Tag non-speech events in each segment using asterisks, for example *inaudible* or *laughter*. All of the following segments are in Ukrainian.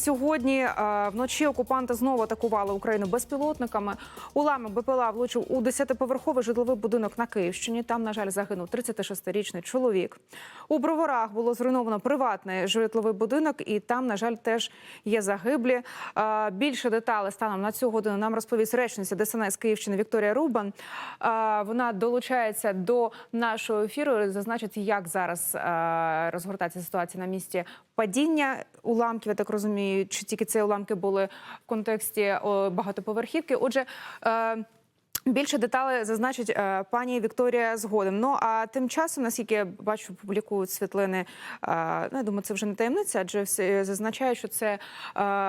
сьогодні е, вночі окупанти знову атакували Україну безпілотниками. Уламок БПЛА влучив у 10-поверховий житловий будинок на Київщині. Там, на жаль, загинув 36-річний чоловік. У Броварах було зруйновано приватний житловий будинок, і там, на жаль, теж є загиблі. Е, Більше деталей станом на цю годину нам розповість речниця ДСНС Київщини Вікторія Рубан. Е, Вона долучається до нашого ефіру. Зазначить, як зараз розгортається ситуація на місці падіння уламків. Я так розумію, чи тільки ці уламки були в контексті багатоповерхівки. Отже. Більше деталей зазначить е, пані Вікторія згодом. Ну а тим часом, наскільки я бачу, публікують світлини. Е, ну, я думаю, це вже не таємниця, адже всі зазначають, що це е,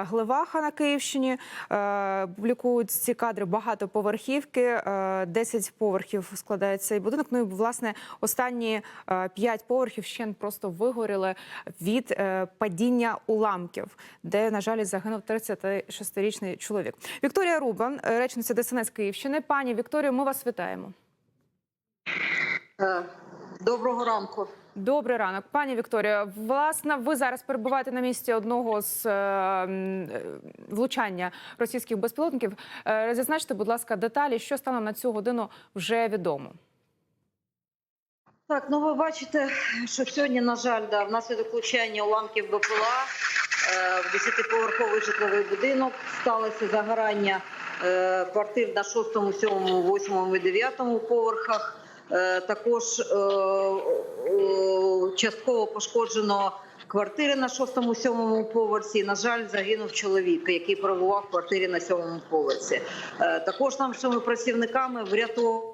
Глеваха на Київщині. Е, публікують ці кадри багатоповерхівки. Е, 10 поверхів складає цей будинок. Ну і власне останні е, 5 поверхів ще просто вигоріли від е, падіння уламків, де на жаль загинув 36-річний чоловік. Вікторія Рубан, речниця ДСНС Київщини. Пані Вікторію, ми вас вітаємо. Е, Доброго ранку. Добрий ранок, пані Вікторія. Власне, ви зараз перебуваєте на місці одного з е, е, влучання російських безпілотників. Зазначте, будь ласка, деталі, що станом на цю годину вже відомо. Так, ну ви бачите, що сьогодні, на жаль, да, внаслідок влучання уламків БПЛА в 10-поверховий житловий будинок сталося загорання квартир на 6, 7, 8 і 9 поверхах. Е, також е, е, частково пошкоджено квартири на 6, 7 поверсі. На жаль, загинув чоловік, який перебував в квартирі на 7 поверсі. Е, також нашими працівниками врятовано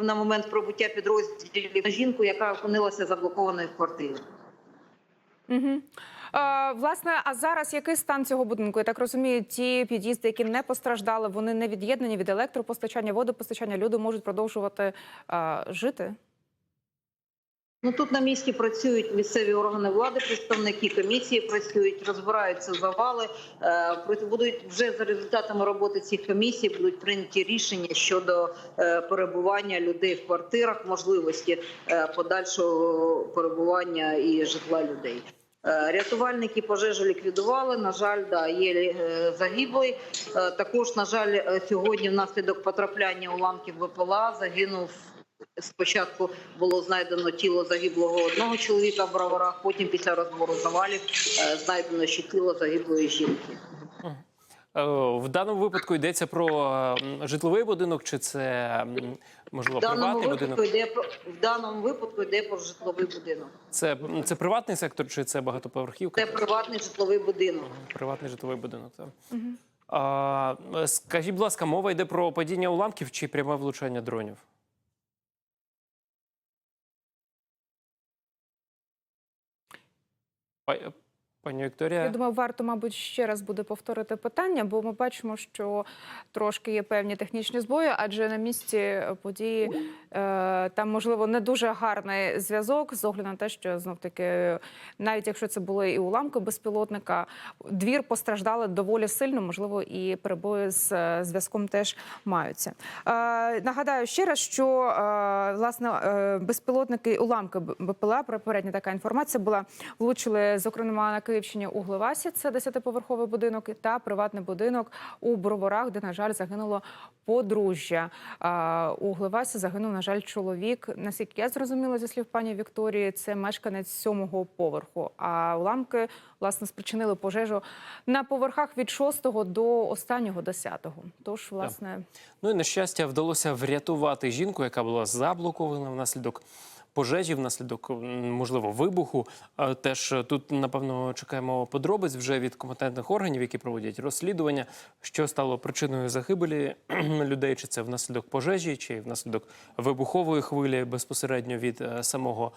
на момент пробуття підрозділів жінку, яка опинилася заблокованою в квартирі. Угу. Е, власне, а зараз який стан цього будинку? Я так розумію, ті під'їзди, які не постраждали, вони не від'єднані від електропостачання, водопостачання. Люди можуть продовжувати е, жити. Ну тут на місці працюють місцеві органи влади, представники комісії працюють, розбираються завали. Е, проте будуть вже за результатами роботи цих комісій будуть прийняті рішення щодо е, перебування людей в квартирах, можливості е, подальшого перебування і житла людей. Е, Рятувальники пожежу ліквідували. На жаль, да, є е, загиблий. Е, Також, на жаль, сьогодні внаслідок потрапляння уламків ВПЛА загинув. Спочатку було знайдено тіло загиблого одного чоловіка в броварах, потім після розбору завалів знайдено ще тіло загиблої жінки. Е, В даному випадку йдеться про житловий будинок, чи це можливо В приватний випадку будинок? йде про в даному випадку йде про житловий будинок. Це, це приватний сектор, чи це багатоповерхівка? Це приватний житловий будинок. Приватний житловий будинок. Так. А, е, скажіть, будь ласка, мова йде про падіння уламків чи пряме влучання дронів? Па- Пані Вікторія. Я думаю, варто, мабуть, ще раз буде повторити питання, бо ми бачимо, що трошки є певні технічні збої, адже на місці події е, там, можливо, не дуже гарний зв'язок з огляду на те, що знов таки, навіть якщо це були і уламки безпілотника, двір постраждали доволі сильно, можливо, і перебої з е, зв'язком теж маються. Е, нагадаю ще раз, що е, власне е, безпілотники уламки БПЛА, попередня така інформація була, влучили, зокрема, на Київщині у Глевасі, це 10-поверховий будинок, та приватний будинок у Броварах, де, на жаль, загинуло подружжя. У Глевасі загинув, на жаль, чоловік. Наскільки я зрозуміла зі слів пані Вікторії, це мешканець сьомого поверху. А уламки, власне, спричинили пожежу на поверхах від 6 до останнього 10-го. Тож, власне, Ну і на щастя, вдалося врятувати жінку, яка була заблокована внаслідок пожежі, внаслідок можливо вибуху. Е, Теж е, тут напевно чекаємо подробиць вже від компетентних органів, які проводять розслідування, що стало причиною загибелі *clears throat* людей, чи це внаслідок пожежі, чи внаслідок вибухової хвилі безпосередньо від е, самого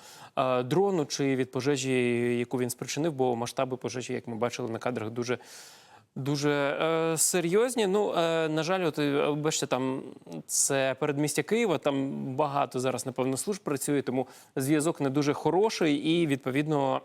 дрону, чи від пожежі, яку він спричинив, бо масштаби пожежі, як ми бачили на кадрах, дуже. Дуже е, серйозні. Ну, е, на жаль, от е, бачите, там це передмістя Києва. Там багато зараз, напевно, служб працює, тому зв'язок не дуже хороший, і відповідно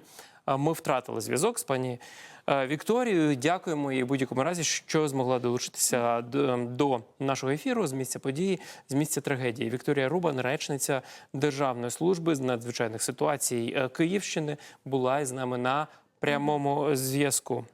*clears throat* ми втратили зв'язок з пані е, Вікторією. Дякуємо їй в будь-якому разі, що змогла долучитися до, до нашого ефіру з місця події, з місця трагедії. Вікторія Рубан, речниця Державної служби з надзвичайних ситуацій е, Київщини, була із нами на прямому зв'язку.